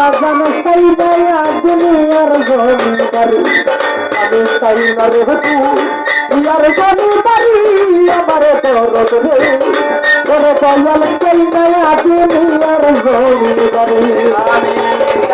বাজানো সাই দয়া দুনিয়ার জমিদারি আমি সাই না রে তু ইয়ার জমিদারি আমার দরদ রে তোর দয়াল সাই দয়া দুনিয়ার জমিদারি হায়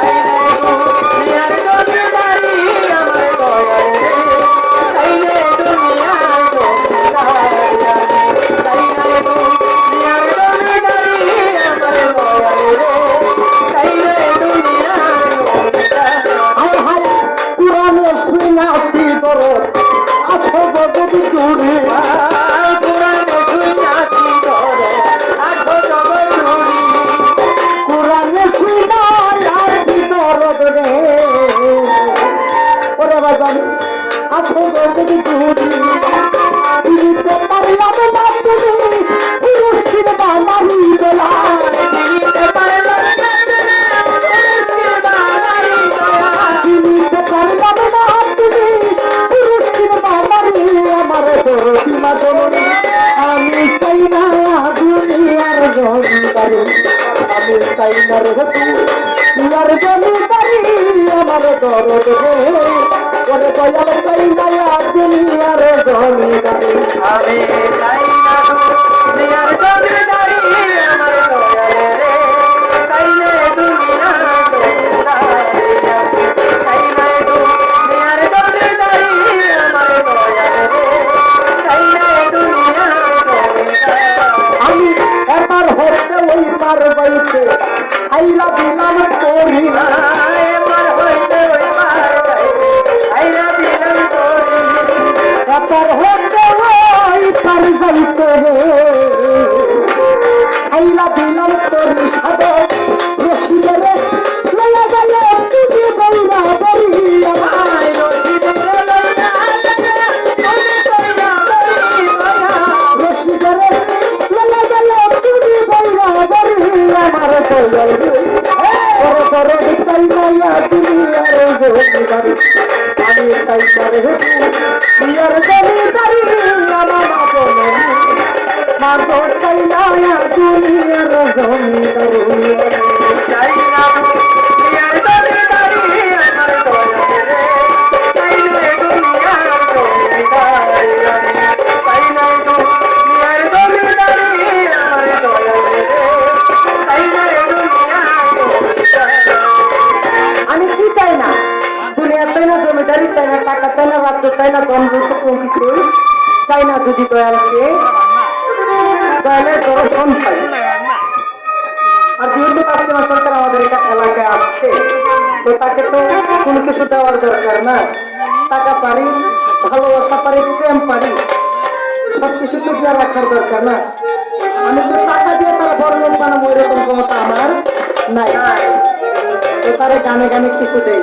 চাই না রে দুনিয়ার জমিদারি আমার দরদ রে। ওরে কয়াল না দুনিয়ার জমিদারি আমি চাই আমি চাই না রে বিয়ার জমিদারি আমার আপনে মাগো না দুনিয়ার কিছুই চাই না যদি দয়ালকে? দয়ালের দর্শন চাই আর যেহেতু পাশ্চিমা সরকার আমাদের এলাকায় আসছে তো তাকে তো কোনো কিছু দেওয়ার দরকার না। টাকা পারি, ভালোবাসা পারি, প্রেম পারি সব কিছু তো দেওয়া রাখার দরকার না। আমি তো টাকা দিয়ে তারা বড় বানাবো, এরকম ক্ষমতা আমার নাই। তো তারা গানে গানে কিছু দেয়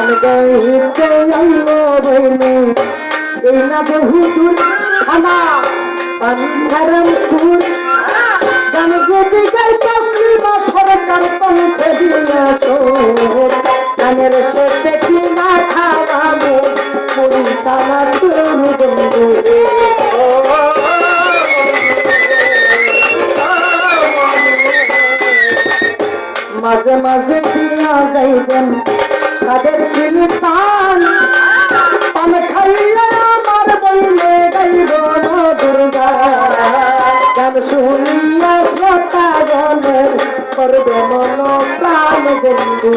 গান গাইতে বইনে। এই না বহু দূর খানা পানি খারাম সুর। গান যদি গাই তসলি সরকার কণ্ঠে দিয়া শুন গানের শেষে কি না খাওয়াবো মুড়ি তারা বন্ধু মাঝে মাঝে দিয়া যাইবেন তাদের খিলি পান পান খাইয়া আমার বইলে গাইব দুর্গা। গান শুনিয়া শ্রোতা গণের করবে মন প্রাণ বন্ধু।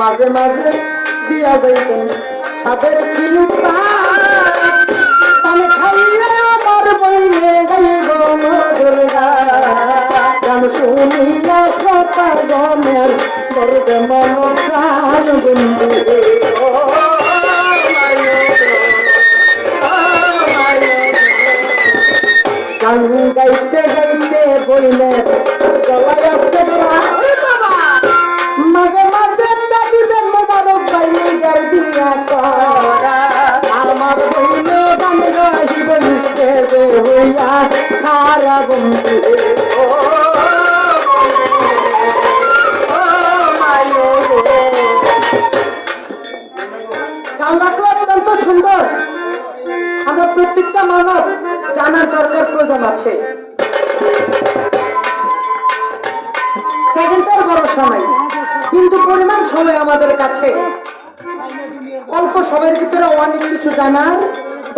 মাঝে মাঝে দিয়া যাইবেন তাদের খিলি পান গাইতে গাইতে বইলে গলায় আসছে মাঝে মাঝে আমার বন্ধু মানব, জানার দরকার প্রয়োজন আছে। সেকেন্ডের ভরসা নাই, কিন্তু পরিমাণ সময় আমাদের কাছে। অল্প সময়ের ভিতরে অনেক কিছু জানার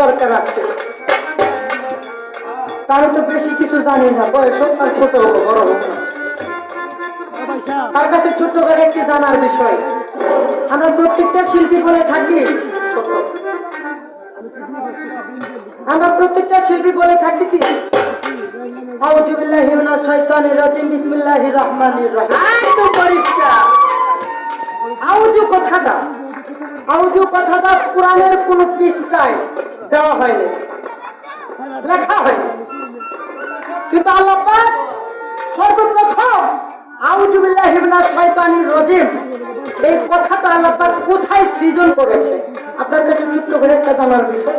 দরকার আছে। তারা তো বেশি কিছু জানি না, বয়স হোক আর ছোট হোক, বড় হোক। তার কাছে ছোট্ট করে একটি জানার বিষয়। আমরা প্রত্যেকটা শিল্পী বলে থাকি। ছোট। আমরা প্রত্যেকটা শিল্পী বলে থাকি কি? আউযু বিল্লাহি মিনাশ শাইতানির রাজিম বিসমিল্লাহির রহমানির রহিম। একদম পরিষ্কার। আউযু কথাটা আউযু কথাটা কোরআনের কোন পৃষ্ঠায় দেওয়া হয়নি লেখা হয়নি। কিন্তু আল্লাহ পাক সর্বপ্রথম আউযু বিল্লাহি মিনাশ শাইতানির রাজিম এই কথাটা আল্লাহ পাক কোথায় সৃজন করেছে? আপনার কাছে ছোট্ট করে একটা জানার বিষয়।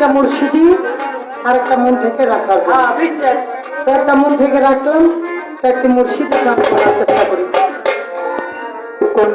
একটা মুর্শিদি আর একটা মন থেকে রাখার তো একটা মন থেকে রাখলাম একটি মুর্শিদি গান করার চেষ্টা করি। কোন